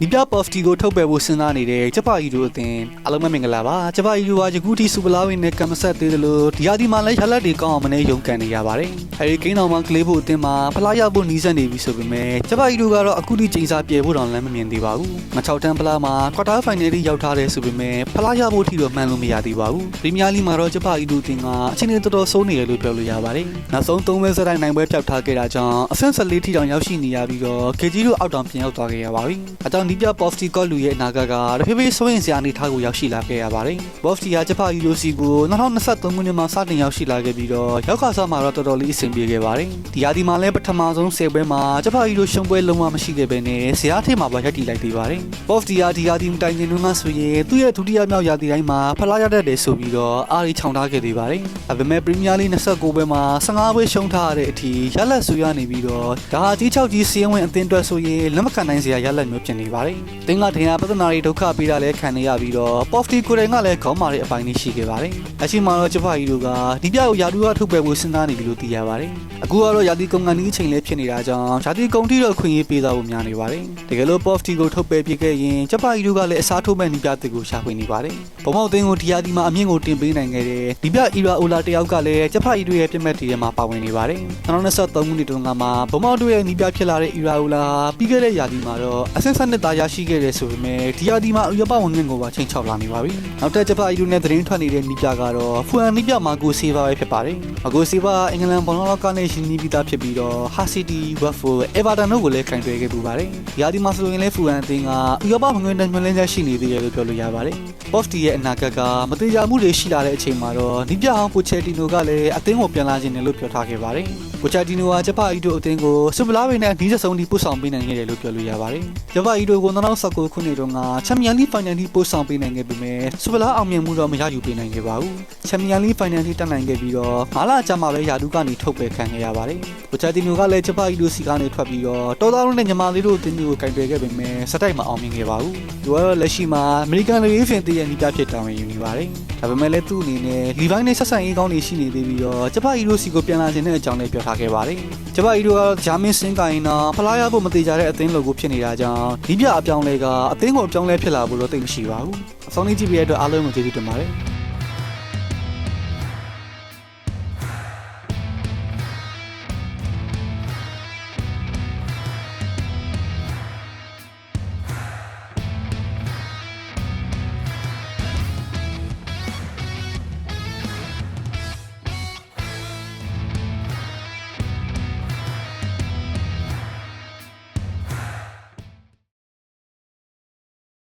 ဒီပြပေါ့စတီကိုထုတ်ပယ်ဖို့စဉ်းစားနေတဲ့ဂျပအီတို့အသင်အားလုံးပဲမင်္ဂလာပါဂျပအီတို့ကယခုထိစူပလာဝင်းနဲ့ကမ္မဆက်သေးတယ်လို့ဒီယာဒီမှာလည်းရလက်တွေကောင်းအောင်မနေရုံကန်နေရပါတယ်အဲဒီကိန်းတော်မှာကလေးဖို့အသင်မှာဖလားရဖို့နီးစပ်နေပြီဆိုပေမဲ့ဂျပအီတို့ကတော့အခုထိချိန်စာပြေဖို့တောင်လမ်းမမြင်သေးပါဘူးငါ6တန်းဖလားမှာကွာတာဖိုင်နယ်ထိရောက်ထားတယ်ဆိုပေမဲ့ဖလားရဖို့ထိတော့မှန်လို့မရသေးပါဘူးပရီးမီးယားလိမှာတော့ဂျပအီတို့အသင်ကအချိန်နဲ့တော်တော်စိုးနေတယ်လို့ပြောလို့ရပါတယ်နောက်ဆုံး3ပွဲစတိုင်းနိုင်ပွဲပြောက်ထားခဲ့တာကြောင့်အဆင့်14ထိတောင်ရောက်ရှိနေရပြီးတော့ကေဂျီတို့အောက်တောင်ပြန်ရောက်သွားခဲ့ရပါပြီအကြောင်းဒီပြပေါ့စတီကောလူရဲ့အနာဂတ်ကတဖြည်းဖြည်းစိုးရင်စရာအနေထားကိုရောက်ရှိလာခဲ့ရပါတယ်။ဘော့ဖ်တီကဂျပန်ယူရိုစီကို2023ခုနှစ်မှာစတင်ရောက်ရှိလာခဲ့ပြီးတော့ရောက်ခါစားမှာတော့တော်တော်လေးအဆင်ပြေခဲ့ပါတယ်။ဒီရာသီမှာလည်းပထမဆုံး10ပွဲမှာဂျပန်ယူရိုရှုံးပွဲလုံးဝမရှိခဲ့ဘဲနဲ့ဇရာထိပ်မှာပါရပ်တည်လိုက်သေးပါတယ်။ဘော့ဖ်တီကဒီရာသီမတိုင်ခင်တုန်းကဆိုရင်သူ့ရဲ့ဒုတိယမြောက်ရာသီတိုင်းမှာဖလားရတတ်တယ်ဆိုပြီးတော့အားရီခြောင်ထားခဲ့သေးပါတယ်။ဒါပေမဲ့ပရီးမီးယားလိ29ပွဲမှာ15ပွဲရှုံးထားရတဲ့အထိရလက်ဆူရနေပြီးတော့ဒါဟာကြီး6ကြီးစီးရင်ဝင်အသင်းအတွက်ဆိုရင်လက်မခံနိုင်စရာရလက်မျိုးဖြစ်နေပါတယ်။တင်းကထင်ရပြဿနာတွေဒုက္ခပေးတာလည်းခံနေရပြီးတော့ Pofty ကိုယ်တိုင်ကလည်းခေါင်းမာတဲ့အပိုင်းလေးရှိခဲ့ပါတယ်။အရှိမတော့ကျဖာကြီးတို့ကဒီပြကိုယာဒူကထုတ်ပယ်ဖို့စဉ်းစားနေပြီလို့သိရပါတယ်။အခုကတော့ယာတီကုန်ကန်ဒီအချိန်လေးဖြစ်နေတာကြောင့်ယာတီကုန်တီတော့ခွင့်ရေးပေးသွားဖို့များနေပါတယ်။တကယ်လို့ Pofty ကိုထုတ်ပယ်ပြခဲ့ရင်ကျဖာကြီးတို့ကလည်းအစားထိုးမဲ့နီးပြတစ်ကိုရှာဖွေနေပါတယ်။ဘုံမောက်သိန်းကိုဒီယာတီမှာအမြင့်ကိုတင်ပေးနိုင်ခဲ့တဲ့ဒီပြအီရာအိုလာတယောက်ကလည်းကျဖာကြီးတို့ရဲ့ပြတ်မဲ့တီထဲမှာပါဝင်နေပါတယ်။2023ခုနှစ်တုန်းကမှဘုံမောက်တို့ရဲ့နီးပြဖြစ်လာတဲ့အီရာအိုလာပြီးခဲ့တဲ့ယာတီမှာတော့အဆင့်ဆက်နှစ်သားရရှိခဲ့တယ်ဆိုပေမဲ့ဒီယာတီမှာဥရောပဝင်ငင်ကိုပါချိန်ချောက်လာနေပါပြီ။နောက်တက်ဂျပန်အီလူနဲ့သတင်းထွက်နေတဲ့နီးပြကတော့ဖူအန်နီးပြမာကိုဆေးပါပဲဖြစ်ပါတယ်။မာကိုဆေးပါအင်္ဂလန်ဘောလုံးလောကနဲ့ရှင်နီးပြီးသားဖြစ်ပြီးတော့ဟာစီတီဝက်ဖိုအေဗာတန်တို့ကိုလည်းခံတွေ့ခဲ့ပူပါတယ်။ဒီယာတီမှာဆိုရင်လည်းဖူအန်အသင်းကဥရောပဝင်ငင်နဲ့ညွှန်လင်းချက်ရှိနေသေးတယ်လို့ပြောလို့ရပါတယ်။ Pofty ရဲ့အနာဂတ်ကမတိကျမှုတွေရှိလာတဲ့အချိန်မှာတော့နီးပြအောင်ပိုချက်တီနိုကလည်းအသင်းကိုပြန်လာခြင်းတယ်လို့ပြောထားခဲ့ပါတယ်။ပိုချက်တီနိုကဂျပန်အီတိုအသင်းကိုစူပလာဝိနဲ့ဒီဇဆုံးဒီပို့ဆောင်ပေးနိုင်ခဲ့တယ်လို့ပြောလို့ရပါတယ်။ဂျပန်အီတိုကို2019ခုနှစ်တုန်းကချန်ပီယံလိဖိုင်နယ်လိပို့ဆောင်ပေးနိုင်ခဲ့ပေမဲ့စူပလာအောင်မြင်မှုတော့မရယူပေးနိုင်ခဲ့ပါဘူး။ချန်ပီယံလိဖိုင်နယ်လိတက်နိုင်ခဲ့ပြီးတော့ငါးလကြာမှပဲယာဒူကနေထုတ်ပယ်ခံခဲ့ရပါတယ်။ပိုချက်တီနိုကလည်းဂျပန်အီတိုစီကနေထွက်ပြီးတော့တော်တော်လေးနဲ့ညီမလေးတို့အသင်းကိုကင်တွယ်ခဲ့ပေမဲ့စတိုက်မအောင်မြင်ခဲ့ပါဘူး။သူကတော့လက်ရှိမှာအမေရိကန်လူရေးဖင်တည်ရဲ့နီးပြဖြစ်တာဝန်ယူနေပါတယ်။ ဒါပေမဲ့လည်းသူ့အနေနဲ့လီဘိုင်းနဲ့ဆက်ဆံရေးကောင်းတွေရှိနေသေးပြီးတော့ဂျပန်အီရိုစီကိုပြန်လာခြင်းတဲ့အကြောင်းလည်းပြောထားခဲ့ပါတယ်။ဂျပန်အီရိုကဂျာမင်းစင်ကိုင်းနာဖလားရဖို့မသေးကြတဲ့အသင်းလိုကိုဖြစ်နေတာကြောင့်ဒီပြအပြောင်းလဲကအသင်းကိုအပြောင်းလဲဖြစ်လာဖို့တော့သိမရှိပါဘူး။အဆုံးလေးကြည့်ပြတဲ့အတွက်အားလုံးကိုကျေးဇူးတင်ပါတယ်။